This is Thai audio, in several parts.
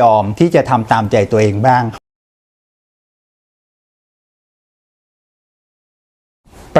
ยอมที่จะทำตามใจตัวเองบ้าง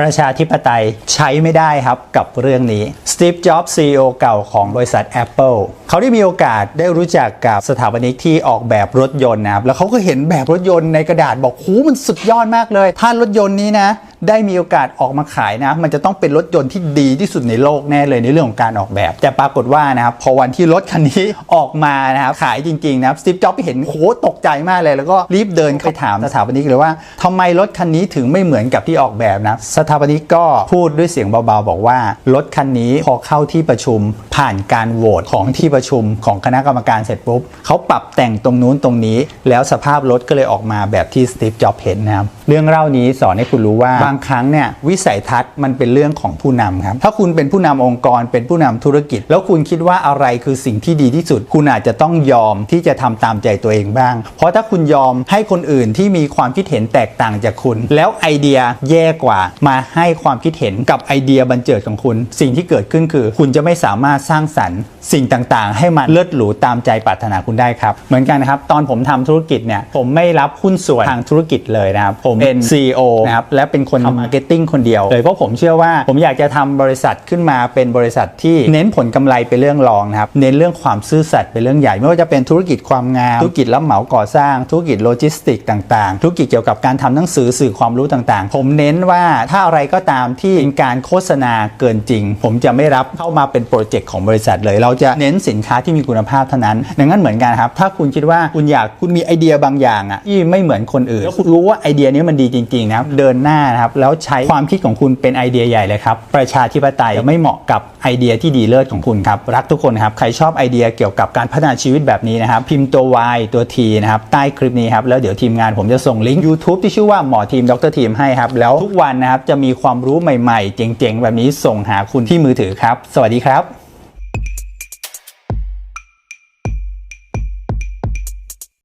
ประชาธิปไตยใช้ไม่ได้ครับกับเรื่องนี้สตีฟจ็อบส์ซีอเก่าของบริษัท Apple เขาได้มีโอกาสได้รู้จักกับสถาปนิกที่ออกแบบรถยนต์นะครับ แล้วเขาก็เห็นแบบรถยนต์ในกระดาษบอกหูมันสุดยอดมากเลย ถ้ารถยนต์นี้นะ ได้มีโอกาสออกมาขายนะ มันจะต้องเป็นรถยนต์ที่ดีที่สุดในโลกแน่เลยในเรื่องของการออกแบบ แต่ปรากฏว่านะครับพอวันที่รถคันนี้ออกมานะครับขายจริงๆนะครับสตีฟจ็อบส์เห็นโหตกใจมากเลย แล้วก็รีบเดินไปถามสถาปนิกเลยว่าทำไมรถคันนี้ถึงไม่เหมือนกับที่ออกแบบนะสถาปนิกก็พูดด้วยเสียงเบาๆ บอกว่ารถคันนี้พอเข้าที่ประชุมผ่านการโหวตของที่ประชุมของคณะกรรมการเสร็จปุ๊บเขาปรับแต่งตรงนู้นตรงนี้ แล้วสภาพรถก็เลยออกมาแบบที่สตีฟจ็อบส์เห็นนะครับเรื่องเล่านี้สอนให้คุณรู้ว่าบางางครั้งเนี่ยวิสัยทัศน์มันเป็นเรื่องของผู้นำครับถ้าคุณเป็นผู้นำองค์กรเป็นผู้นำธุรกิจ แล้วคุณคิดว่าอะไรคือสิ่งที่ดีที่สุด คุณอาจจะต้องยอมที่จะทำตามใจตัวเองบ้าง เพราะถ้าคุณยอมให้คนอื่นที่มีความคิดเห็นแตกต่างจากคุณ แล้วไอเดียแย่กว่า มาให้ความคิดเห็นกับไอเดียบันเจิดของคุณ สิ่งที่เกิดขึ้นคือ คุณจะไม่สามารถสร้างสรรค์ สิ่งต่างๆ ให้มันเลิศหรูตามใจปรารถนาคุณได้ครับเหมือนกันนะครับตอนผมทำธุรกิจเนี่ยผมไม่รับหุ้นส่วนทางธุรกิจเลยนะครับผมเป็น CEO นะครับและเป็นคนทำมาร์เก็ตติ้งคนเดียวเลยเพราะผมเชื่อว่าผมอยากจะทำบริษัทขึ้นมาเป็นบริษัทที่เน้นผลกำไรเป็นเรื่องรองนะครับเน้นเรื่องความซื่อสัตย์เป็นเรื่องใหญ่ ไม่ว่าจะเป็นธุรกิจความงามธุรกิจรับเหมาก่อสร้าง ธุรกิจโลจิสติกต่างๆ ธุรกิจเกี่ยวกับการทำหนังสือสื่อความรู้ต่างๆ ผมเน้นว่าถ้าอะไรก็ตามที่เป็นการโฆษณาเกินจริง ผมจะไม่รับเข้ามาเป็นโปรเจกต์ของบริษัทเลย เราจะเน้นสินค้าที่มีคุณภาพเท่านั้น ดังนั้นเหมือนกันครับ ถ้าคุณคิดว่าคุณอยากคุณมีไอเดียบางอย่างอะที่ไม่เหมือนคนอื่นแล้วคุณรู้ว่าไอเดียนี้มันดีจริงๆนะครับเดินหน้านะครับแล้วใช้ความคิดของคุณเป็นไอเดียใหญ่เลยครับประชาธิปไตยไม่เหมาะกับไอเดียที่ดีเลิศของคุณครับรักทุกคนครับใครชอบไอเดียเกี่ยวกับการพัฒนาชีวิตแบบนี้นะครับพิมพ์ตัว Y ตัว T นะครับใต้คลิปนี้ครับแล้วเดี๋ยวทีมงานผมจะส่งลิงก์ YouTube ที่ชื่อว่าหมอทีมดรทีมให้ครับแล้วทุกวันนะครับจะมีความรู้ใหม่ๆ เจ๋งๆ แบบนี้ส่งหาคุณที่มือถือครับ สวัสดีครับ